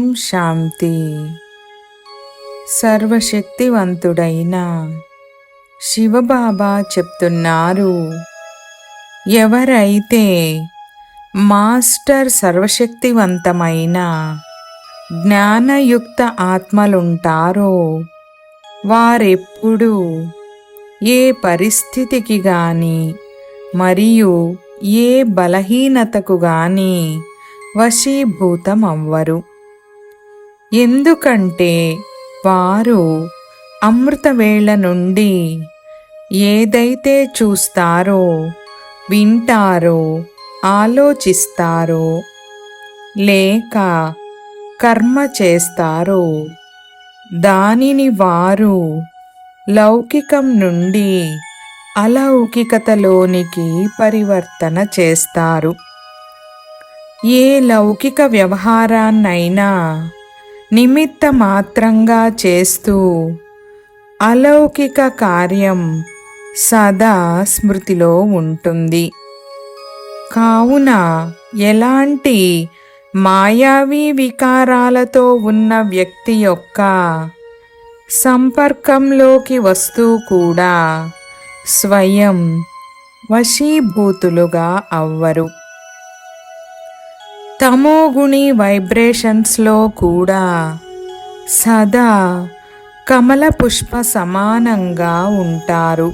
ఓం శాంతి. సర్వశక్తివంతుడైన శివబాబా చెప్తున్నారు. ఎవరైతే మాస్టర్ సర్వశక్తివంతమైన జ్ఞానయుక్త ఆత్మలుంటారో వారెప్పుడూ ఏ పరిస్థితికి గాని మరియు ఏ బలహీనతకు గాని వశీభూతం అవ్వరు ఎందుకంటే వారు అమృతవేళ నుండి ఏదైతే చూస్తారో వింటారో ఆలోచిస్తారో లేక కర్మ చేస్తారో దానిని వారు లౌకికం నుండి అలౌకికతలోనికి పరివర్తన చేస్తారు. ఏ లౌకిక వ్యవహారాన్నైనా నిమిత్త మాత్రంగా చేస్తూ అలౌకిక కార్యం సదా స్మృతిలో ఉంటుంది. కావున ఎలాంటి మాయావి వికారాలతో ఉన్న వ్యక్తి యొక్క సంపర్కంలోకి వస్తూ కూడా స్వయం వశీభూతులుగా అవ్వరు. తమోగుణి వైబ్రేషన్స్లో కూడా సదా కమల పుష్ప సమానంగా ఉంటారు.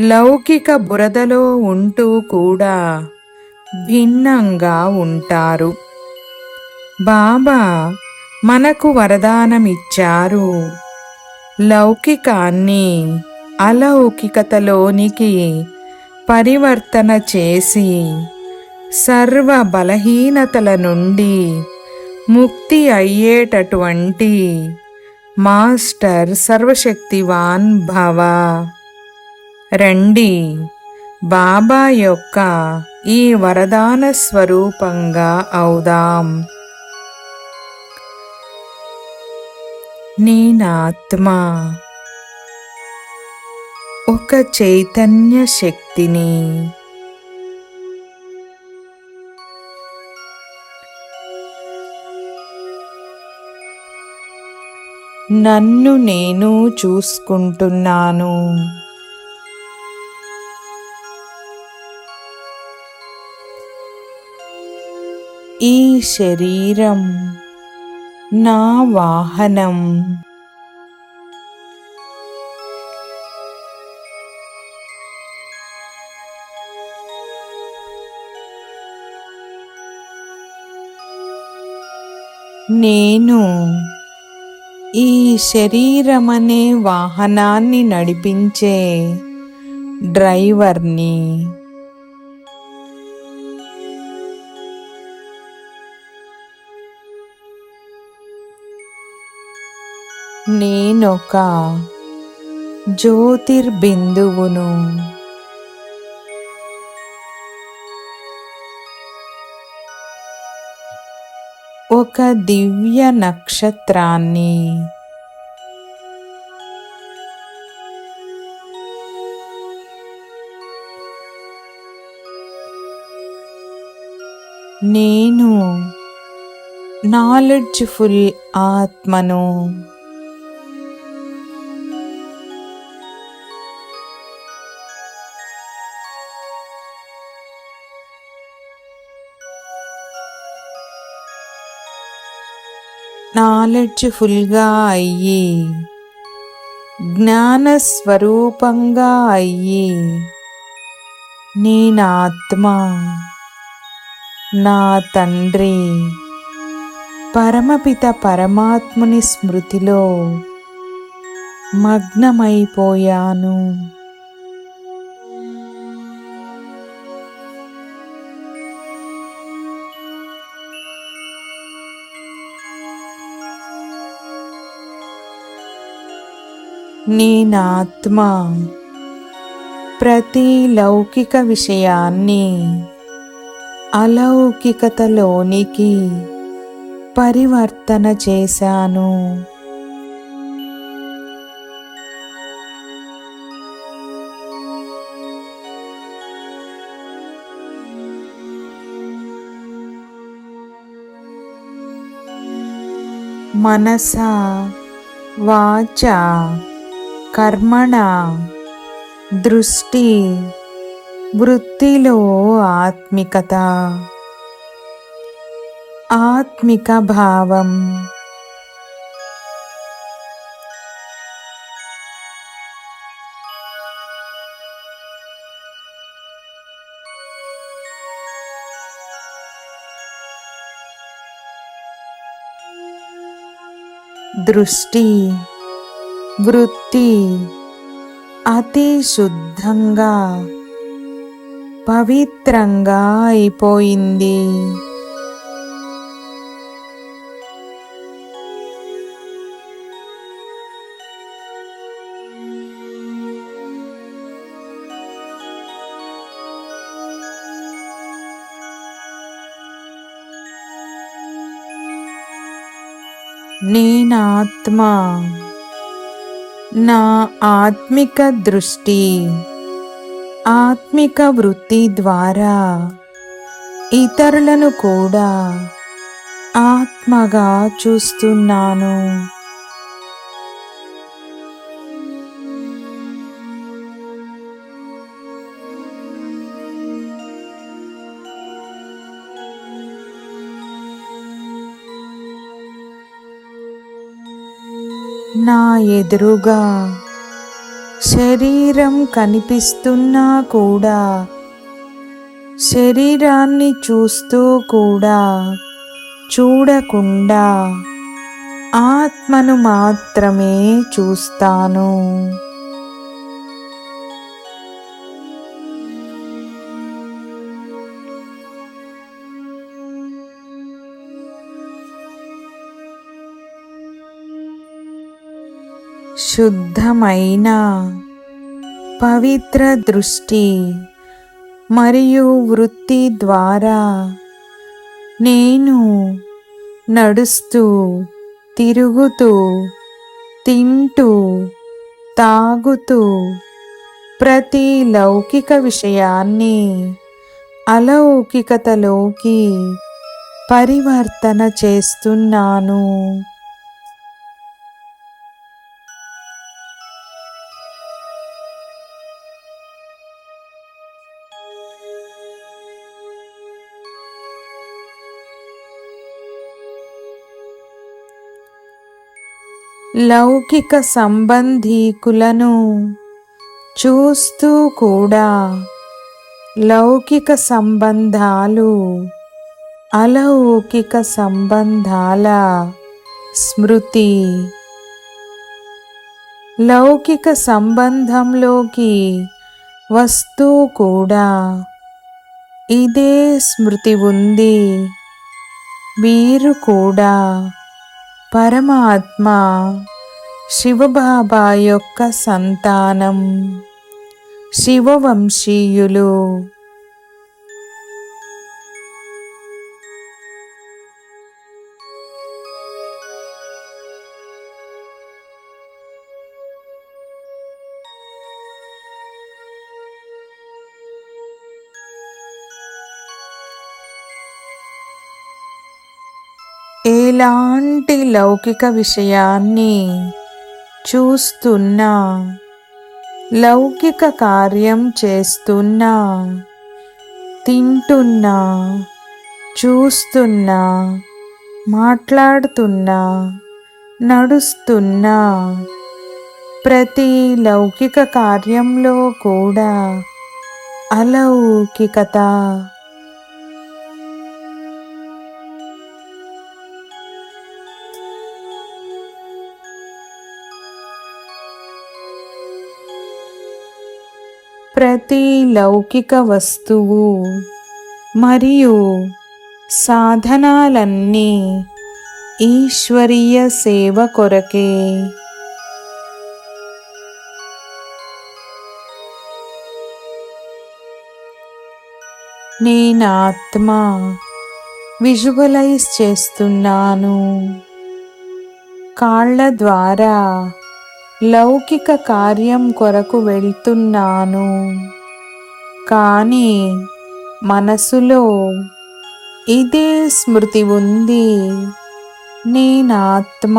లౌకిక బురదలో ఉంటూ కూడా భిన్నంగా ఉంటారు. బాబా మనకు వరదానమిచ్చారు. లౌకికాన్ని అలౌకికతలోనికి పరివర్తన చేసి సర్వ బలహీనతల నుండి ముక్తి అయ్యేటటువంటి మాస్టర్ సర్వశక్తివాన్ భవ. రండి. బాబా యొక్క ఈ వరదాన స్వరూపంగా అవుదాం. నేనాత్మ. ఒక చైతన్య శక్తిని నన్ను నేను చూసుకుంటున్నాను. ఈ శరీరం నా వాహనం. నేను ఈ శరీరమనే వాహనాన్ని నడిపించే డ్రైవర్ని. నేనొక జ్యోతిర్బిందువును. ఒక దివ్య నక్షత్రాన్ని. నేను నాలెడ్జ్ఫుల్ ఆత్మను నాలెడ్జ్ ఫుల్గా అయ్యి జ్ఞానస్వరూపంగా అయ్యి నేనాత్మ నా తండ్రి పరమపిత పరమాత్ముని స్మృతిలో మగ్నమైపోయాను. నేనాత్మ. ప్రతి లౌకిక విషయాన్ని అలౌకికతలోనికి పరివర్తన చేశాను. మనసా వాచ కర్మణ దృష్టి వృత్తిలో ఆత్మికత. ఆత్మిక భావం. దృష్టి వృత్తి అతి శుద్ధంగా పవిత్రంగా అయిపోయింది. నేనాత్మ నా ఆత్మిక దృష్టి ఆత్మిక వృత్తి ద్వారా ఇతరులను కూడా ఆత్మగా చూస్తున్నాను. నా ఎదురుగా శరీరం కనిపిస్తున్నా కూడా శరీరాన్ని చూస్తూ కూడా చూడకుండా ఆత్మను మాత్రమే చూస్తాను. శుద్ధమైన పవిత్ర దృష్టి మరియు వృత్తి ద్వారా నేను నడుస్తూ తిరుగుతూ తింటూ తాగుతూ ప్రతి లౌకిక విషయాన్ని అలౌకికతలోకి పరివర్తన చేస్తున్నాను. లౌకిక సంబంధీకులను చూస్తూ కూడా లౌకిక సంబంధాలు అలౌకిక సంబంధాల స్మృతి. లౌకిక సంబంధంలోకి వస్తూ కూడా ఇదే స్మృతి ఉంది. మీరు కూడా పరమాత్మ శివబాబా యొక్క సంతానం. శివవంశీయులు ఎలాంటి లౌకిక విషయాన్ని చూస్తున్నా లౌకిక కార్యం చేస్తున్నా తింటున్నా చూస్తున్నా మాట్లాడుతున్నా నడుస్తున్నా ప్రతి లౌకిక కార్యంలో కూడా అలౌకికత ప్రతి లౌకిక వస్తువు మరియు సాధనాలన్నీ ఈశ్వరీయ సేవ కొరకే. నేనాత్మ విజువలైజ్ చేస్తున్నాను. కాళ్ళ ద్వారా లౌకిక కార్యం కొరకు వెళ్తున్నాను. కానీ మనసులో ఇదే స్మృతి ఉంది. నేనాత్మ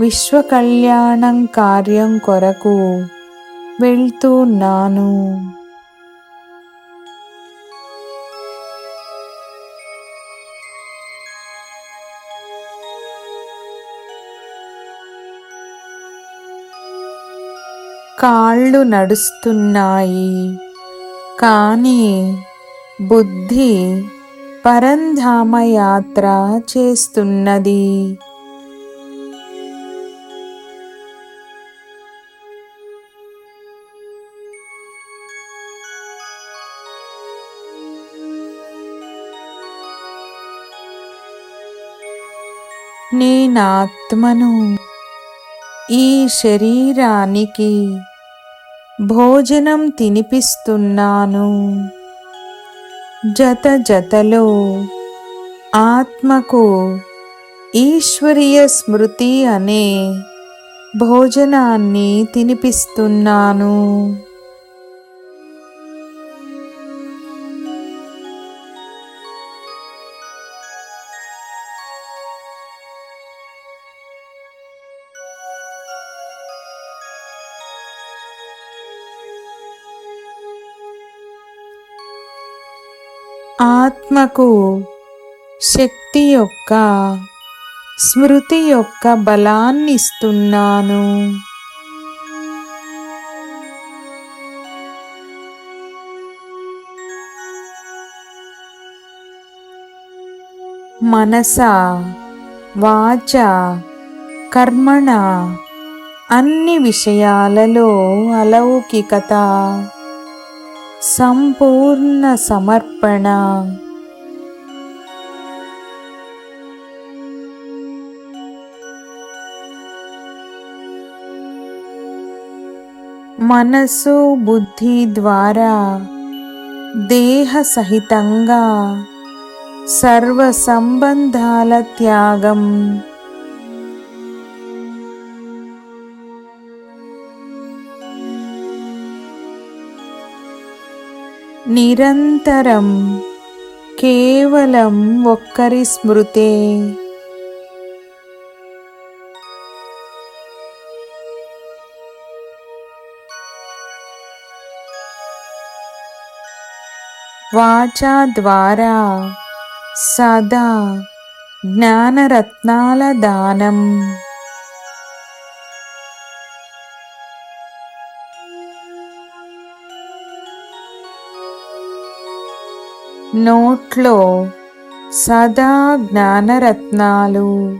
విశ్వకళ్యాణం కార్యం కొరకు వెళ్తున్నాను. కాళ్ళు నడుస్తున్నాయి. కానీ బుద్ధి పరంధామ యాత్ర చేస్తున్నది. నేనాత్మను ఈ శరీరానికి భోజనం తినిపిస్తున్నాను. జత జతలో ఆత్మకు ఈశ్వరీయ స్మృతి అనే భోజనాన్ని తినిపిస్తున్నాను. ఆత్మకు శక్తి యొక్క స్మృతి యొక్క బలాన్నిస్తున్నాను. మనస వాచ కర్మణ అన్ని విషయాలలో అలౌకికత. సంపూర్ణ సమర్పణ. మనసు బుద్ధి ద్వారా దేహ సహితంగా సర్వ సంబంధాల త్యాగం. నిరంతరం కేవలం ఒక్కరి స్మృతే. వాచా ద్వారా సదా జ్ఞానరత్నాల దానం. నోట్లో సదా జ్ఞానరత్నాలు.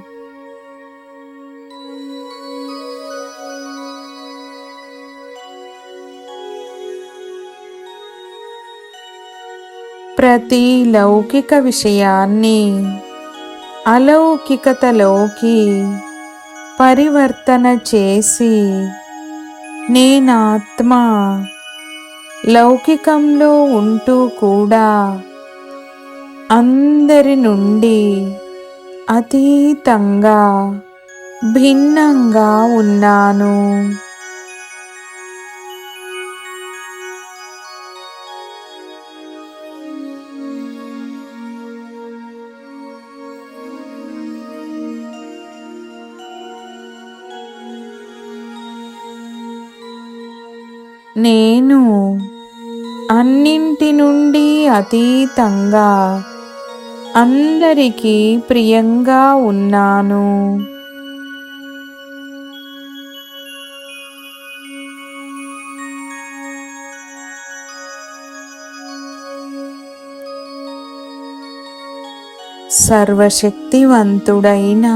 ప్రతి లౌకిక విషయాన్ని అలౌకికతలోకి పరివర్తన చేసి నేనాత్మ లౌకికంలో ఉంటూ కూడా అందరి నుండి అతీతంగా భిన్నంగా ఉన్నాను. నేను అన్నింటి నుండి అతీతంగా అందరికీ ప్రియంగా ఉన్నాను. సర్వశక్తివంతుడైన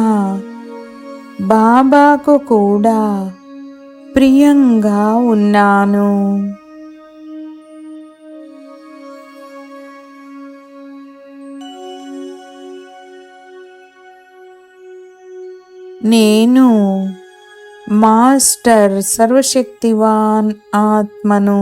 బాబాకు కూడా ప్రియంగా ఉన్నాను. నేను మాస్టర్ సర్వశక్తివాన్ ఆత్మను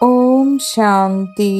ఓం శాంతి